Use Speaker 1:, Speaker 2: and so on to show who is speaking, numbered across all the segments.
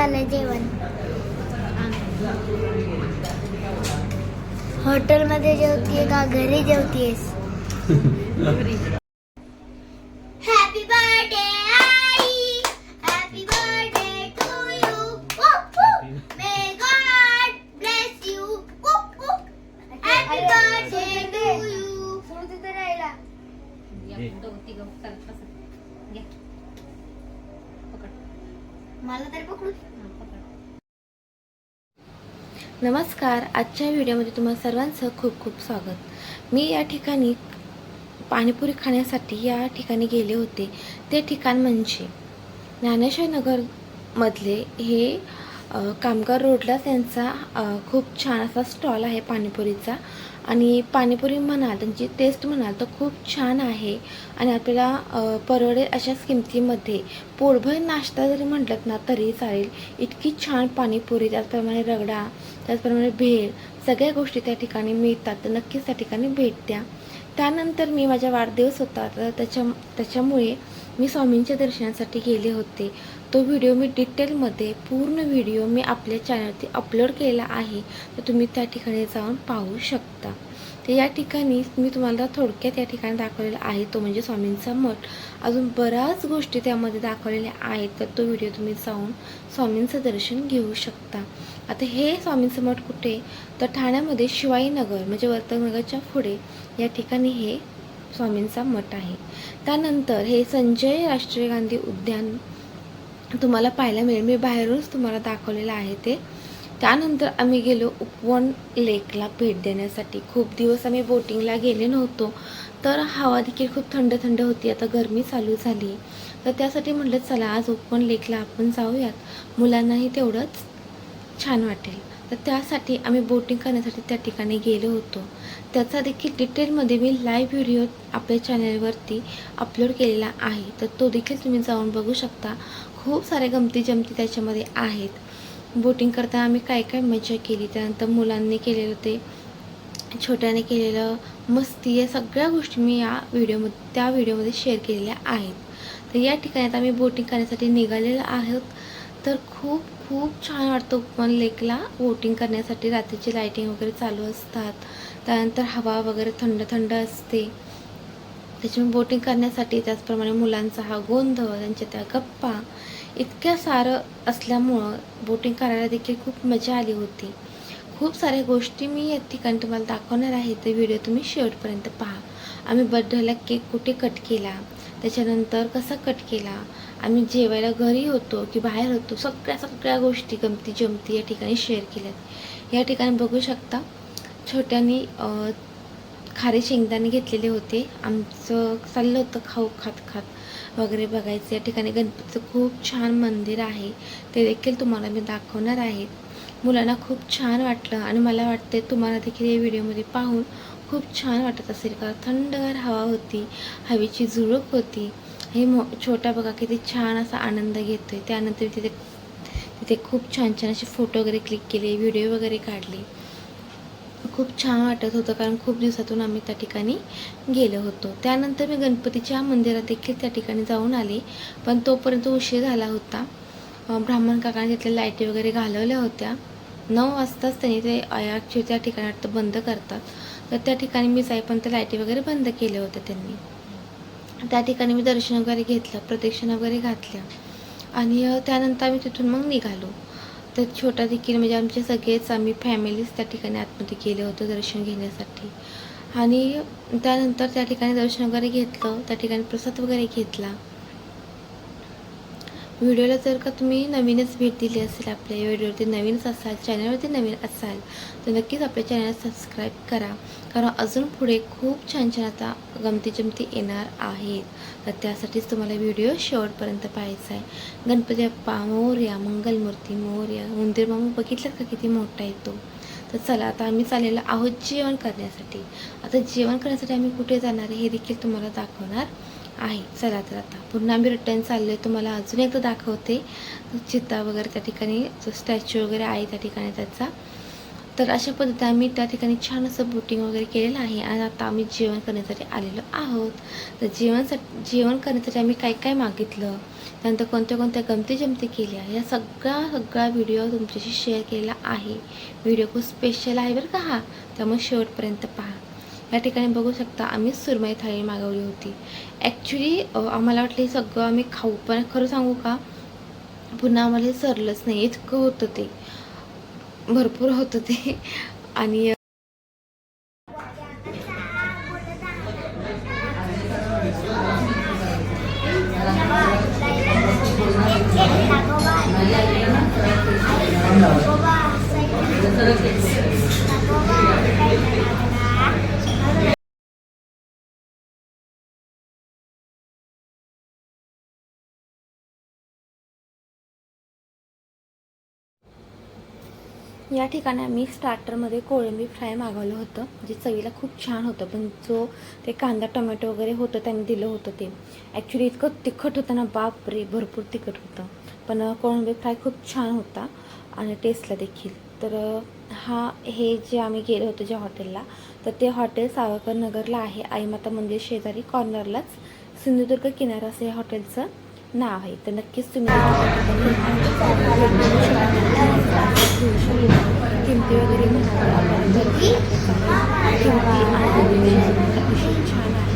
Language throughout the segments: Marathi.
Speaker 1: झालं जेवण. हॉटेलमध्ये जेवतीये का? घरी जेवतीयस? Happy birthday I! Happy birthday to you may god bless you happy birthday to you सोडते तर राहिला मला तरी पकडू
Speaker 2: नमस्कार आजच्या व्हिडिओमध्ये तुम्हाला सर्वांचं खूप खूप स्वागत. मी या ठिकाणी पाणीपुरी खाण्यासाठी या ठिकाणी गेले होते. ते ठिकाण म्हणजे ज्ञानेश्वर नगरमधले हे कामगार रोडला त्यांचा खूप छान असा स्टॉल आहे पाणीपुरीचा. आणि पाणीपुरी म्हणाल त्यांची टेस्ट म्हणाल तर खूप छान आहे. आणि आपल्याला परवडेल अशाच किमतीमध्ये. पोटभर नाश्ता जरी म्हटलं ना तरी चालेल. इतकी छान पाणीपुरी त्याचप्रमाणे रगडा त्याचप्रमाणे भेळ सगळ्या गोष्टी त्या ठिकाणी मिळतात. तर नक्कीच त्या ठिकाणी भेट द्या. त्यानंतर मी माझा वाढदिवस होता तर त्याच्या त्याच्यामुळे मी स्वामींच्या दर्शनासाठी गेले होते. तो व्हिडिओ मी डिटेलमध्ये पूर्ण व्हिडिओ मी आपल्या चॅनलवरती अपलोड केलेला आहे. तर तुम्ही त्या ठिकाणी जाऊन पाहू शकता. तर या ठिकाणी मी तुम्हाला थोडक्यात या ठिकाणी दाखवलेला आहे. तो म्हणजे स्वामींचा मठ. अजून बऱ्याच गोष्टी त्यामध्ये दाखवलेल्या आहेत. तर तो व्हिडिओ तुम्ही जाऊन स्वामींचं दर्शन घेऊ शकता. आता हे स्वामींचं मठ कुठे? तर ठाण्यामध्ये शिवाईनगर म्हणजे वर्तकनगरच्या पुढे. या ठिकाणी हे स्वामींचा मठ आहे. त्यानंतर हे संजय राष्ट्रीय गांधी उद्यान तुम्हाला पाहायला मिळेल. मी बाहेरूनच तुम्हाला दाखवलेलं आहे ते. त्यानंतर आम्ही गेलो उपवन लेकला भेट देण्यासाठी. खूप दिवस आम्ही बोटिंगला गेले नव्हतो. तर हवा देखील खूप थंड थंड होती. आता गरमी चालू झाली. तर त्यासाठी म्हटलं चला आज उपवन लेकला आपण जाऊयात. मुलांनाही तेवढंच छान वाटेल. तर त्यासाठी आम्ही बोटिंग करण्यासाठी त्या ठिकाणी गेलो होतो. त्याचा देखील डिटेलमध्ये मी लाईव्ह व्हिडिओ आपल्या चॅनलवरती अपलोड केलेला आहे. तर तो देखील तुम्ही जाऊन बघू शकता. खूप साऱ्या गमती जमती त्याच्यामध्ये आहेत. बोटिंग करताना आम्ही काय काय मजा केली. त्यानंतर मुलांनी केलेलं ते छोट्याने केलेलं मस्ती या सगळ्या गोष्टी मी या व्हिडिओमध्ये त्या व्हिडिओमध्ये शेअर केलेल्या आहेत. तर या ठिकाणी आता आम्ही बोटिंग करण्यासाठी निघालेलं आहोत. तर खूप खूप छान वाटतं पण लेकला बोटिंग करण्यासाठी. रात्रीची लायटिंग वगैरे चालू असतात. त्यानंतर हवा वगैरे थंड थंड असते. त्याच्यामुळे बोटिंग करण्यासाठी त्याचप्रमाणे मुलांचा हा गोंधळ त्यांच्या त्या गप्पा इतक्या सारं असल्यामुळं बोटिंग करायला देखील खूप मजा आली होती. खूप साऱ्या गोष्टी मी या ठिकाणी तुम्हाला दाखवणार आहे. तर व्हिडिओ तुम्ही शेवटपर्यंत पहा. आम्ही बर्थडेला केक कुठे कट केला? त्याच्यानंतर कसा कट केला? आम्ही जेवायला घरी होतो की बाहेर होतो? सगळ्या सगळ्या गोष्टी गमती जमती या ठिकाणी शेअर केल्यात. या ठिकाणी बघू शकता छोट्यानी खारे शेंगदाणे घेतलेले होते. आमचं चाललं होतं खाऊ खात खात वगैरे बघायचं. या ठिकाणी गणपतीचं खूप छान मंदिर आहे. ते देखील तुम्हाला मी दाखवणार आहे. मुलांना खूप छान वाटलं आणि मला वाटते तुम्हाला देखील या व्हिडिओमध्ये पाहून खूप छान वाटत असेल. का थंडगार हवा होती हवेची झुळूक होती. हे मो छोटा बघा किती छान असा आनंद घेतोय. त्यानंतर तिथे तिथे खूप छान छान असे फोटो वगैरे क्लिक केले व्हिडिओ वगैरे काढले. खूप छान वाटत होतं कारण खूप दिवसातून आम्ही त्या ठिकाणी गेलो होतो. त्यानंतर मी गणपतीच्या मंदिरात देखील त्या ठिकाणी जाऊन आले पण तोपर्यंत उशीर झाला होता. ब्राह्मण काकाने तिथल्या लाईटी वगैरे घालवल्या होत्या. नऊ वाजताच त्यांनी ते ॲक्च्युली त्या ठिकाणी वाटतं बंद करतात. तर त्या ठिकाणी मी जाई पण त्या लाईटी वगैरे बंद केल्या होत्या त्यांनी. त्या ठिकाणी मी दर्शन वगैरे घेतलं प्रदक्षिणा वगैरे घातल्या. आणि त्यानंतर आम्ही तिथून मग निघालो. तर छोटा देखील म्हणजे आमचे सगळेच आम्ही फॅमिलीच त्या ठिकाणी आतमध्ये गेले होतो दर्शन घेण्यासाठी. आणि त्यानंतर त्या ठिकाणी दर्शन वगैरे घेतलं त्या ठिकाणी प्रसाद वगैरे घेतला. व्हिडिओला जर का तुम्ही नवीनच भेट दिली असेल आपल्या या व्हिडिओवरती नवीनच असाल चॅनलवरती नवीन असाल तर नक्कीच आपल्या चॅनल सबस्क्राईब करा. कारण अजून पुढे खूप छान छान आता गमती जमती येणार आहेत. तर त्यासाठीच तुम्हाला व्हिडिओ शेवटपर्यंत पाहायचा आहे. गणपती बाप्पा मोर्या मंगलमूर्ती मोर्या. उंदीर मामू बघितलं का किती मोठा आहे तो? तर चला आता आम्ही चाललेलो आहोत जेवण करण्यासाठी. आता जेवण करण्यासाठी आम्ही कुठे जाणार आहे हे देखील तुम्हाला दाखवणार आहे. चला तर आता पुन्हा आम्ही रिटर्न चाललो आहे तुम्हाला अजून एकदा दाखवते. चित्ता वगैरे त्या ठिकाणी जो स्टॅच्यू वगैरे आहे त्या ठिकाणी त्याचा. तर अशा पद्धतीने आम्ही त्या ठिकाणी छान असं बोटिंग वगैरे केलेलं आहे. आणि आता आम्ही जेवण करण्यासाठी आलेलो आहोत. तर जेवणसाठी जेवण करण्यासाठी आम्ही काय काय मागितलं? त्यानंतर कोणत्या कोणत्या गमती जमती केल्या? या सगळा सगळा व्हिडिओ तुमच्याशी शेअर केलेला आहे. व्हिडिओ खूप स्पेशल आहे बरं का हा? त्यामुळे शेवटपर्यंत पहा. या ठिकाणी बघू शकता आम्ही सुरमई थाळी मागवली होती. ॲक्च्युली आम्हाला वाटलं हे सगळं आम्ही खाऊ पण खरं सांगू का? पुन्हा आम्हाला हे सरलंच नाही. इतकं होतं ते. भरपूर होतं ते. आणि या ठिकाणी आम्ही स्टार्टरमध्ये कोळंबी फ्राय मागवलं होतं जे चवीला खूप छान होतं. पण जो ते कांदा टोमॅटो वगैरे होतं त्यांनी दिलं होतं ते. ॲक्च्युली इतकं तिखट होतं ना बापरे! भरपूर तिखट होतं. पण कोळंबी फ्राय खूप छान होता आणि टेस्टला देखील. तर हा हे जे आम्ही गेलो होतो ज्या हॉटेलला तर ते हॉटेल सावरकर नगरला आहे आईमाता मंदिर शेजारी कॉर्नरलाच सिंधुदुर्ग किनारा असं या हॉटेलचं नाव आहे तर नक्कीच तुम्ही किमती वगैरे अतिशय छान
Speaker 1: आहे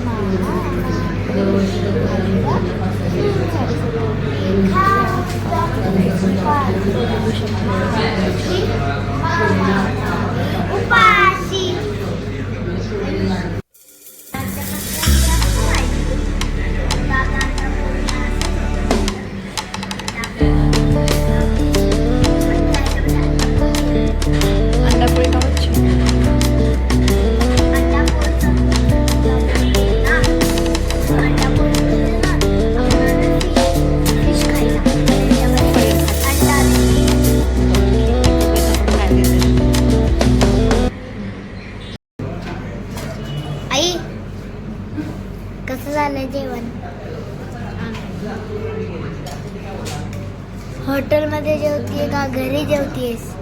Speaker 1: झालं जेवण. हॉटेलमध्ये जेवतीये का? घरी जेवतीयस?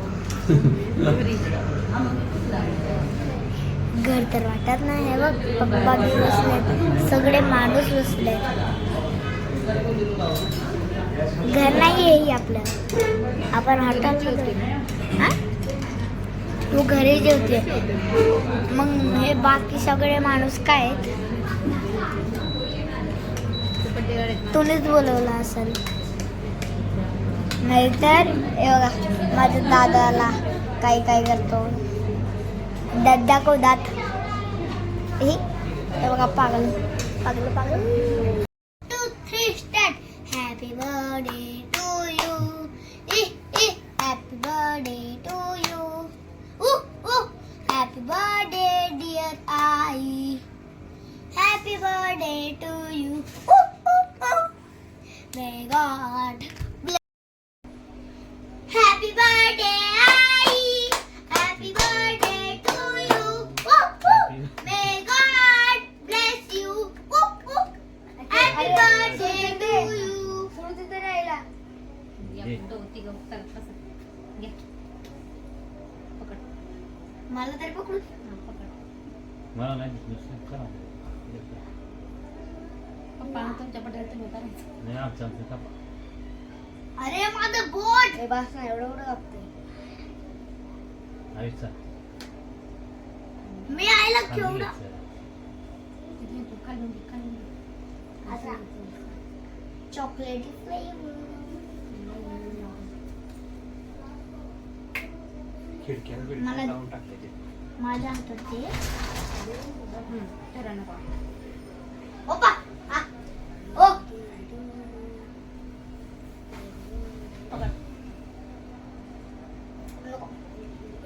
Speaker 1: घर तर वाटत नाही. हे बघ पप्पा बसले सगळे माणूस बसले घर नाही आहे आपलं. आपण हॉटेल तू घरी जेवते मग हे बाकी सगळे माणूस काय आहेत? तुम्हीच बोलवलं असेल. नाहीतर हे बघा माझ्या दादाला काय काय करतो. दादा को दात. हे हे बघा पागल पागल पागल. Two three start happy birthday मला
Speaker 3: नाही नुसतं करा
Speaker 2: तुमच्या पटेल तुम्ही करायचं
Speaker 3: नाही आमचं आमचं कापा
Speaker 1: अरे माझं बोट हे बस ना एवढं एवढं लागतंय
Speaker 3: आयुषचा
Speaker 1: मी आईला केवढं असा चॉकलेटी फ्लेवर मला-
Speaker 3: लावून टाकते ते.
Speaker 1: माझ्या हातात ते ओपा आ. ओ पकड.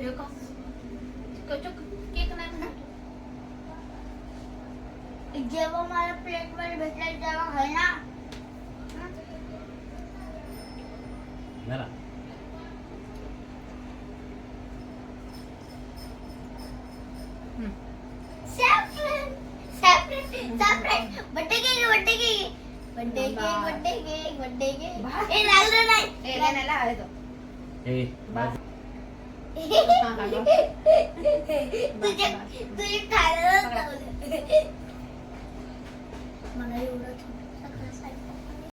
Speaker 1: नको. जेव्हा मला प्लेटमध्ये भेटलं तेव्हा आहे ना
Speaker 3: नेला.
Speaker 1: तुझे तुझे
Speaker 3: मला एवढं